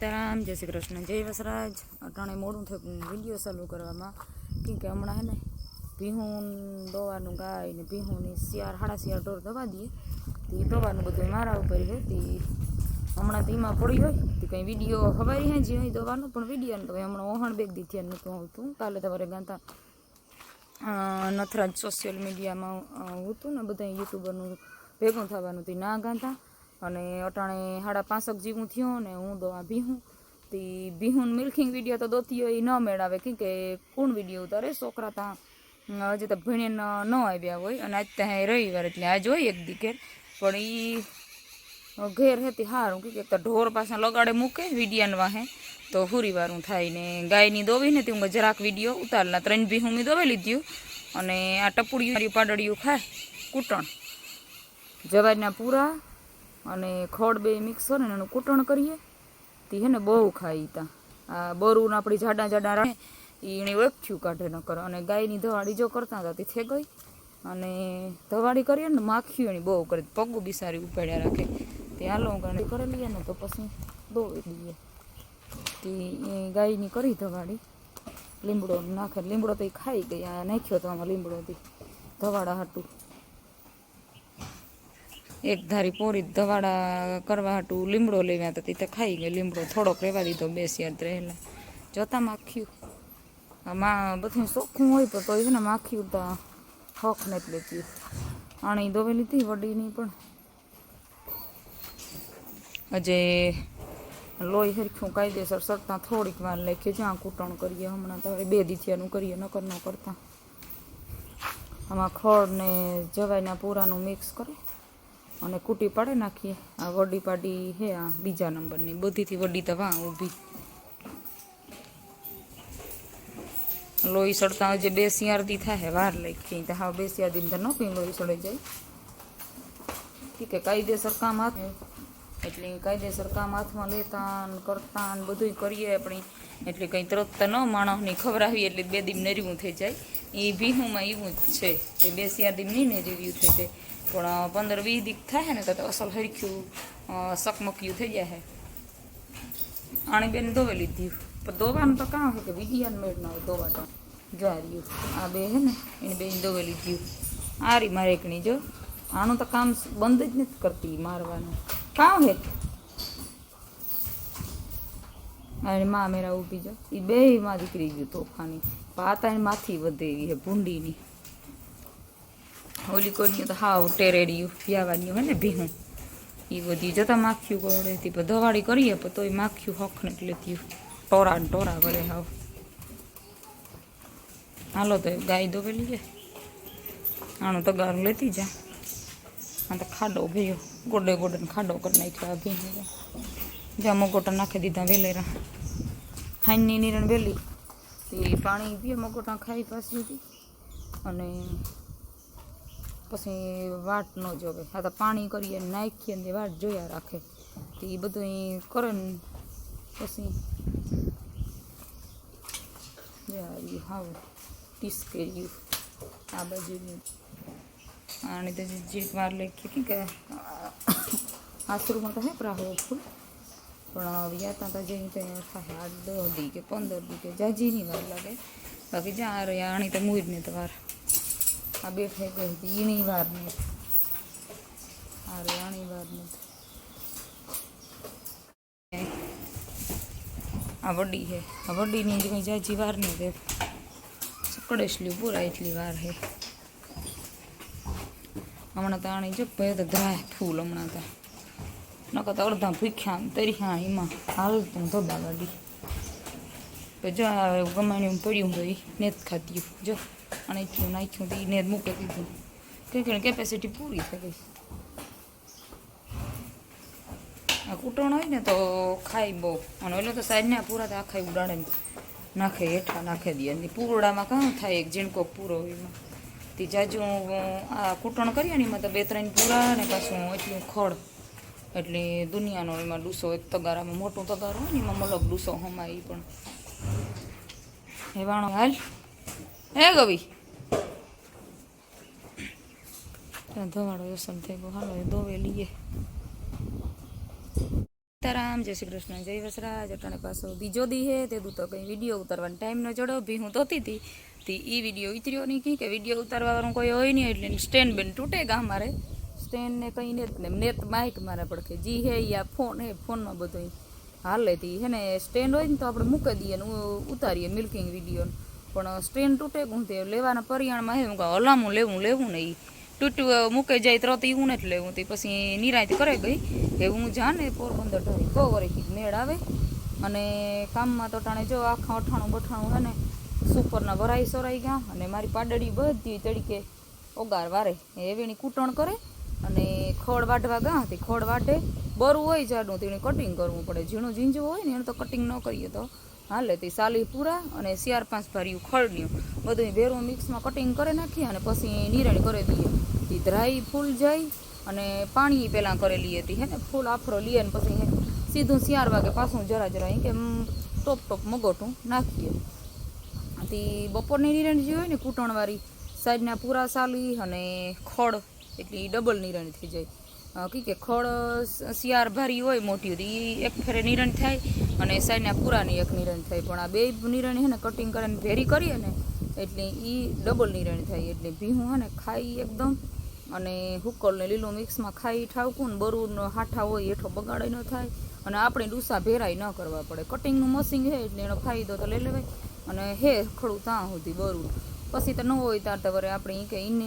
સીતારામ, જય શ્રી કૃષ્ણ, જય વસરાજ. અટાણે મોડું થયું વીડિયો ચાલુ કરવામાં. કેમ કે હમણાં હે ને ભીહું દવાનું ગાય ને ભીહુંની શિયાળ, હાડા શિયાળ ઢોર દવા દઈએ. તો દવાનું બધું મારા ઉપર છે તે હમણાં ધીમા પડી હોય. તો કંઈ વીડિયો હવારી હે જે દવાનું, પણ વીડિયો તો હમણાં ઓહણ બેગ દીધી નહોતું આવતું. કાલે તમારે ગાતા નથરાજ સોશિયલ મીડિયામાં હતું ને બધા યુટ્યુબરનું ભેગું થવાનું તે ના ગાતા. અને અટાણે સાડા પાંસક જેવું થયું ને હું દવા ભીહું તે બિહુન મિલ્કિંગ વીડિયો તો દોતી એ ન મેળાવે, કેમ કે કોણ વીડિયો ઉતારે? છોકરા ત્યાં હજી તો ભણીને ન આવ્યા હોય અને આજ ત્યાં રવિવાર, એટલે આજ હોય એક દીકેર. પણ એ ઘેર હતી સારું કે તો ઢોર પાસે લગાડે મૂકે, વિડીયાન વાહે. તો હુરીવારું થાય ને ગાયની દોવી ને તે હું જરાક વીડિયો ઉતારના ત્રણ બિહું હું દોવી લીધું. અને આ ટપુડિયું, પાડડિયું ખાય, કૂટણ. જવારના પૂરા. અને ખડ બે મિક્સ ને એનું કૂટણ કરીએ. તે હે ને બહુ ખાઈ તા આ બરું આપણી જાડા જાડા રાખે એની ઓછું કાઢે ન કરે અને ગાયની ધવાડી જો કરતા હતા, તે થઈ ગઈ. અને ધવાડી કરીએ ને, માખીઓ એની બહુ કરે. પગું બિસારી ઉપાડ્યા રાખે. તે હાલો ગણે કરી લઈએ ને, તો પછી દોવી દઈએ તે એ ગાયની કરી ધવાડી લીમડો નાખે. લીમડો તો એ ખાઈ ગઈ. આ નાખ્યો તો આમાં તે ધવાડા હાટું. એક ધારી પોરી ધવાડા કરવા હાટું લીમડો લેવ્યા હતા. તે ખાઈ ગઈ, લીમડો થોડોક રહેવા દીધો બેસ્યા રહેલા. જોતા માખ્યું. આમાં બધું ચોખ્ખું હોય તો તોય ને માખ્યું તો હોખ ને એટલે થયું આણી દોવે લીધી, વડીની પણ. હજે લોહી હરખું કાયદેસર સરતા થોડીક વાર લેખે, જ્યાં કૂટણ કરીએ, હમણાં તો બે દીથિયાનું કરીએ, નકર ન કરતા. આમાં ખડ ને જવાઈના પૂરાનું મિક્સ કરે. અને કૂટી પાડે નાખીએ. આ વડી પાડી હે, આ બીજા નંબરની. બધીથી વડી તો વાં ઊભી. લોહી સડતા જે બે સિયારદી થાય વાર લખી તો હા, બે શિયાળથી તો ન પી લોહી સડી જાય. ઠીક કે કાયદેસર કામ હાથ એટલે કાયદેસર કામ હાથમાં લેતા ને કરતા ને બધુંય કરીએ આપણે. એટલે કંઈ તરત ન માણસની ખબર આવી એટલે બે દીમ નર્યું થઈ જાય. એ ભીહુંમાં એવું જ છે કે બે દીમ નહીં ને જેવ્યું થઈ જાય. પણ પંદર વીસ દીક થાય ને તો અસલ હરખ્યું સકમકિયું થઈ જાય આણી બેન દોવે લીધી. પણ દોવાનું તો કાં છે કે વિડિયાન મેળ ના હોય ધોવા તો. જાર્યું આ બે હે ને, એને બેન દોવે લીધી. આ રી મારે એકની, જો. આનું તો કામ બંધ જ નથી કરતી મારવાનું. કાં હે? અને માં મેરા ઊભી, જો. એ બે માં દીકરી ગયું તોફાની. પાતા એની માથી વધે એવી હે ભૂંડીની. ઓલી તો હાવ ટેરેડિયું પિયાવાની હોય ને ભીહું એ બધી જતા માખ્યું કોરડેથી પણ દવાડી કરીએ પણ તોય માખ્યું હક ને એટલે થયું ટોરા ને ટોરા કરે હાવ. હાલો તો ગાય દોવેલી છે. આનું તગારું લેતી જા. આ તો ખાડો ભેયો. ગોડે ગોડે ખાડો કરી નાખ્યો આ ભીને જ્યાં મગોટા નાખી દીધા વેલેરા. હાઈની નિરણ વેલી. એ પાણી પીએ, મગોટા ખાઈ પાછી. હતી અને પછી વાટ ન જોવે. આ તો પાણી કરીએ ને નાખીએ ને તે વાટ જોયા રાખે. તો એ બધું ઈ કરે ને પછી જારી હાવ ટીસ કર્યું આ બાજુનું અને તો જે વાર લખી કે આશરૂમાં તો હે પ્રાહો ફૂલ. પણ વ્યાતા તો જઈ ત્યાં થાય. આઠ દસ દી કે પંદર દી કે જાજીની વાર લાગે. બાકી જ્યાં રે આણી તો મૂર ને તો વાર. આ બેઠે ગઈ હતી. એની વાર નથી આ રે આણી વાર નથી આ વડી હે. આ વડીની જે કંઈ જાજી વાર દે સકડેસલી પૂરા એટલી વાર હે. હમણાં તો આણી જો ભાઈ તો, ધરાય ફૂલ હમણાં તો. નકર તો અડધા ભૂખ્યા ને એમાં. હાલ તું ધોબા ગાડી જો ગમાણી પડ્યું ભાઈ નેત ખાધ્યું જો. અને એટલું નાખ્યું તો એ નેત મૂકી દીધું. કે કે કેપેસિટી પૂરી થઈ ગઈ. આ કૂટણ હોય ને તો ખાય બહુ. અને ઓલો તો સાઈડના પૂરા તો આખા ઉડાડે નાખે હેઠા, નાખી દે. અને પૂરડામાં કાં થાય, એક ઝીણકો પૂરો એમાં. તે જાજુ આ કૂટણ કરીએ ને એમાં તો બે ત્રણ પૂરા ને પાછું એટલું ખડ. એટલે દુનિયાનો એમાં ડૂસો, એક તગારામાં મોટો તગારો હોય ને એમાં મલક ડૂસો હમાય પણ. પણ વાણો, હાલ. હે ગવી. ત્યાં વ્યસન થઈ ગયો હાલો, એ દોવે લઈએ. સીતારામ, જય શ્રી કૃષ્ણ, જય વસરાજ. અટાણે પાછો બીજો દી હે, તે તો કંઈ વીડિયો ઉતારવાનો ટાઈમ ન જડો ભી હું ધોતી હતી તે એ વીડિયો ઉતર્યો નહીં કી કે વીડિયો ઉતારવાનું કોઈ હોય નહીં, એટલે સ્ટેન્ડ બેન તૂટે ગા મારે. સ્ટેન્ડને કંઈ નેત ને નેત માઇક મારા પડખે. જી હે યા ફોન હે, ફોનમાં બધું હાલે તી. હે ને, સ્ટેન્ડ હોય ને તો આપણે મૂકી દઈએ ને ઉતારીએ મિલ્કિંગ વીડિયો પણ સ્ટેન્ડ તૂટે ગું તે લેવાના પરિયાણમાં હે, હું હલામું લેવું લેવું નહીં. તૂટ્યું મૂકે જાય તરત હું નથી લેવું. તે પછી નિરાંત કરે ગઈ. કે હું જાને પોરબંદર ઢળી કો વળી મેળ આવે. અને કામમાં તો ટાણે જો આખા અઠાણું બઠાણું હે ને, સુપરના ભરાઈ સોરાઈ ગયા. અને મારી પાડડી બધી તરીકે ઓગાર વારે. એવીની કૂટણ કરે અને ખોળ વાઢવા ગા. હતી ખોળ વાઢે. બરું હોય જાડું તેની કટિંગ કરવું પડે. ઝીણું ઝીંજવું હોય ને, એને તો કટિંગ ન કરીએ તો. હાલે તે સાલી પૂરા અને ચાર પાંચ ભાર્યું ખળન્યું બધું ભેરું મિક્સમાં કટિંગ કરી નાખીએ અને પછી નિરણ કરી દઈએ. એ ધ્રાઈ ફૂલ જાય અને પાણી પહેલાં કરેલી હતી, હે ને? ફૂલ આફરો લઈએ ને પછી સીધું ચાર વાગે પાછું જરા જરા કે ટોપ ટોપ મગોટું નાખીએ. તે બપોરની નિરણ જે હોય ને કૂટણવાળી, સાઈડના પૂરા સાલી અને ખડ એટલી ડબલ નિરણ થઈ જાય. કી કે ખડ શિયાર ભારી હોય મોટી હતી એ એક ફેરે નિરણ થાય અને સાઈડના પૂરાની એક નિરણ થાય. પણ આ બે નિરણ છે ને કટિંગ કરીને ભેરી કરીએ ને, એટલે એ ડબલ નિરણ થાય. એટલે ભીહું હે ને ખાઈ એકદમ અને હુક્કલને લીલો મિક્સમાં ખાઈ ઠાવકું ને બરુનો હાઠા હોય એઠો બગાડે ન થાય અને આપણે ડૂસા ભેરાઈ ન કરવા પડે. કટિંગનું મશીન છે એટલે એનો ફાયદો તો લઈ લેવાય. અને હે ખડું ત્યાં સુધી બરું પછી તો ન હોય ત્યાં તો વરે આપણે એ કે ઇન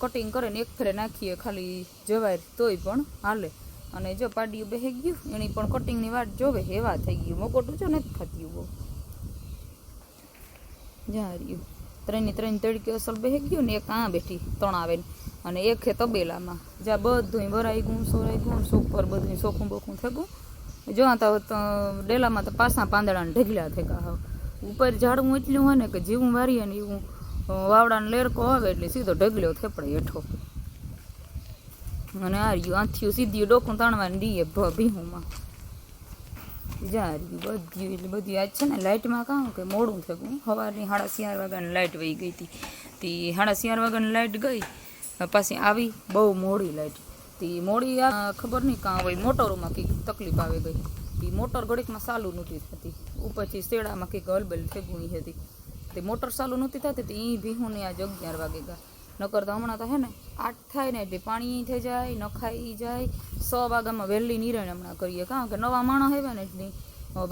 કટિંગ કરે ને એક ફેરે નાખીએ ખાલી જવાય તોય પણ હાલે. અને જો પાડીયું બેહી ગયું, એની પણ કટિંગની વાત જોવે એવા થઈ ગયું. મકોટું જો નથી ખાતી બહુ. જાર્યું ત્રણની ત્રણ તડકી અસલ બેહી ગયું ને એક આ બેઠી તણાવે અને એક હે તબેલામાં. જ્યાં બધું ભરાઈ ગયું, સોરાઈ ગયું સુપર બધું સોખું બોખું થયું જો તો ડેલામાં તો પાસા પાંદડાને ઢગલા થઈ ગયા ઉપર ઝાડવું એટલું હોય ને કે જીવું વારીએ ને એવું વાવડાનો લેરકો આવે એટલે સીધો ઢગલ્યો થેપડે હેઠો. અને આ રહ્યું, આથિયું સીધી ડોકું તાણવાની ભ ભીહુંમાં. જા રહ્યું બધું એટલે બધું આજ છે ને લાઇટમાં કાં કે મોડું થયું સવારની સાડા ચાર વાગ્યાની લાઇટ વહી ગઈ હતી તે સાડા ચાર વાગ્યાની લાઇટ ગઈ પાછી આવી, બહુ મોડી લાઇટ. તે મોડી આ ખબર નહીં કાં હોય, મોટરોમાં કંઈક તકલીફ આવી ગઈ. તે મોટર ઘડીકમાં ચાલુ નહોતી થતી. ઉપરથી શેડામાં કંઈક હલબલ ફેગુણી હતી. તે મોટર ચાલુ નહોતી થતી તો એ ભીહુંને આજ અગિયાર વાગે ગયા. નકર તો હમણાં તો હે ને આઠ થાય ને એટલે પાણી થઈ જાય નખાઈ જાય. સો વાગ્યામાં વહેલી નિરણ હમણાં કરીએ. કારણ કે નવા માણસ આવ્યા ને એટલે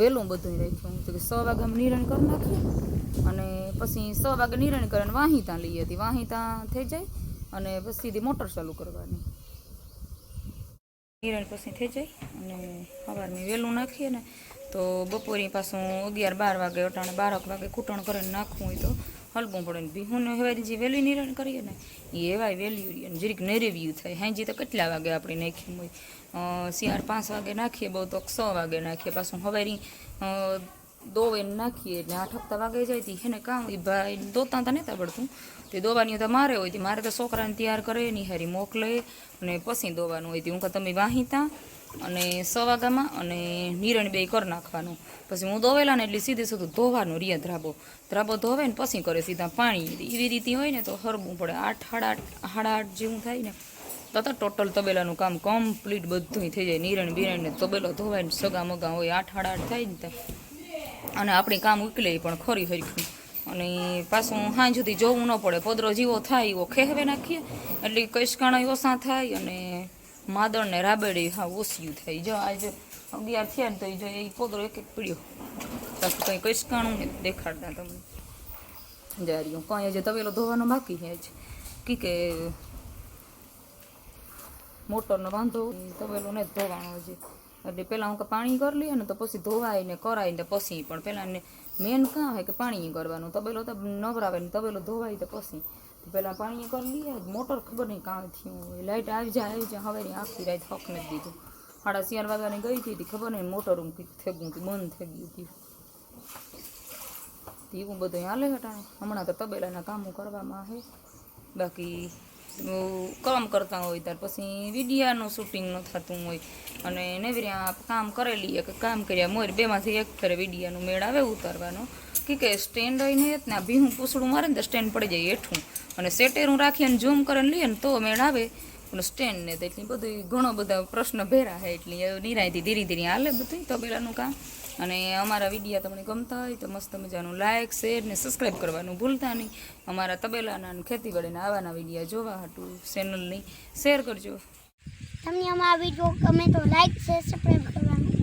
વહેલું બધું રાખ્યું. તો કે સો વાગ્યામાં નિરણ કરી નાખીએ અને પછી સો વાગે નિરણ કરીને વાહી ત્યાં લઈએ હતી. વાહી ત્યાં થઈ જાય અને પછી સીધી મોટર ચાલુ કરવાની. નિરણ પછી થઈ જાય અને સવારમાં વહેલું નાખીએ ને તો બપોરે પાછું અગિયાર બાર વાગે અટાણે બારક વાગે કૂટણ કરીને નાખવું હોય તો હલવું પડે ને ભીહું હેવાય જે વહેલી નિરણ કરીએ ને એ એવાય વહેલી રહીએ ને જરીક નેરેવ્યું થાય. હેંજી તો કેટલા વાગે આપણે નાખ્યું હોય? શિયાળ પાંચ વાગે નાખીએ બહુ તો છ વાગે નાખીએ. પાછું હવેરી દોવે નાખીએ એટલે આઠ હપ્તા વાગે જાય તી. એને કામ એ ભાઈ દોતા તો નહોતા પડતું. તે દોવાની તો મારે હોય તે. મારે તો છોકરાને તૈયાર કરે ની હારી મોકલે અને પછી દોવાનું હોય તે. હું તમે વાહીતા અને સવાગામાં અને નિરણ બે કરી નાખવાનું. પછી હું ધોવેલા ને એટલે સીધે સીધું ધોવાનું રિયા ધ્રાબો. ધ્રાબો ધોવે ને પછી કરે સીધા પાણી. એવી રીતે હોય ને તો હરવું પડે. આઠ, સાડા આઠ સાડા આઠ જેવું થાય ને. તો તો ટોટલ તબેલાનું કામ કમ્પ્લીટ બધું થઈ જાય. નિરણ બિરણ ને તબેલો ધોવાય ને સગા મગા હોય, આઠ, સાડા આઠ થાય ને અને આપણે કામ ઉકલે પણ ખરી હરખું. અને પાછું સાંજ સુધી જોવું ન પડે. પદરો જીવો થાય, એવો ખેહવે નાખીએ. એટલે કઈસકાણા ઓછા થાય અને માદળ ને રાબડી, હા ઓછ્યું થાય જો, આજે અગિયાર થયા ને તો એ જો એ પોતરો એક એક પીડ્યો પાછું કંઈ કઈસકાણું ને દેખાડતા તમને. જાર્યું કંઈ હજી તવેલો ધોવાનો બાકી છે કી કે મોટરનો વાંધો તવેલો ને ધોવાનો હજી. એટલે પહેલાં હું કે પાણી કરી લઈએ ને તો પછી ધોવાય ને કરાય ને પછી. પણ પહેલાં ને મેન કાં હોય કે પાણી કરવાનું? તબેલો તો નવરાવે ને તબેલો ધોવાય તો પછી. તો પહેલાં પાણી કરી લઈએ. મોટર ખબર નહીં કાં થયું હોય. લાઇટ આવી જાય આવી જાય. હવે આખી રાત હક નથી દીધું. સાડા ચાર વાગ્યાની ગઈ હતી તે ખબર નહીં મોટર કંઈક થઈ ગયું હતું બંધ થઈ ગયું હતું. તો એવું બધું હાલે હટાણે. હમણાં તો તબેલાના કામો કરવામાં આવે. બાકી અ, કામ કરતા હોય ત્યાર પછી વિડિયાનું શૂટિંગ ન થતું હોય. અને નેવર્યા કામ કરેલી કે કામ કર્યા મોર બેમાંથી એક ફેરે વિડિયાનું મેળ આવે ઉતારવાનો. કે કે સ્ટેન્ડ હોય ને ને આ ભીહું પૂછડું મારે ને તો સ્ટેન્ડ પડી જાય હેઠું. અને સેટેરું રાખીને ઝૂમ કરીને લઈએ ને તો મેળ આવે. પણ સ્ટેન્ડ ને તો એટલી બધું ઘણો બધા પ્રશ્ન ભેરા છે એટલી નિરાયથી ધીરે ધીરે હાલે બધું તબેલાનું કામ. અને અમારા વિડીયા તમને ગમતા હોય તો મસ્ત મજાનું લાઇક શેર ને સબસ્ક્રાઈબ કરવાનું ભૂલતા નહીં. અમારા તબેલાના અને ખેતીવાડીના આવાના વિડીયા જોવા હાટું ચેનલની શેર કરજો. તમને અમારા વીડિયો ગમે તો લાઇક શેર સબસ્ક્રાઈબ કરવાનું.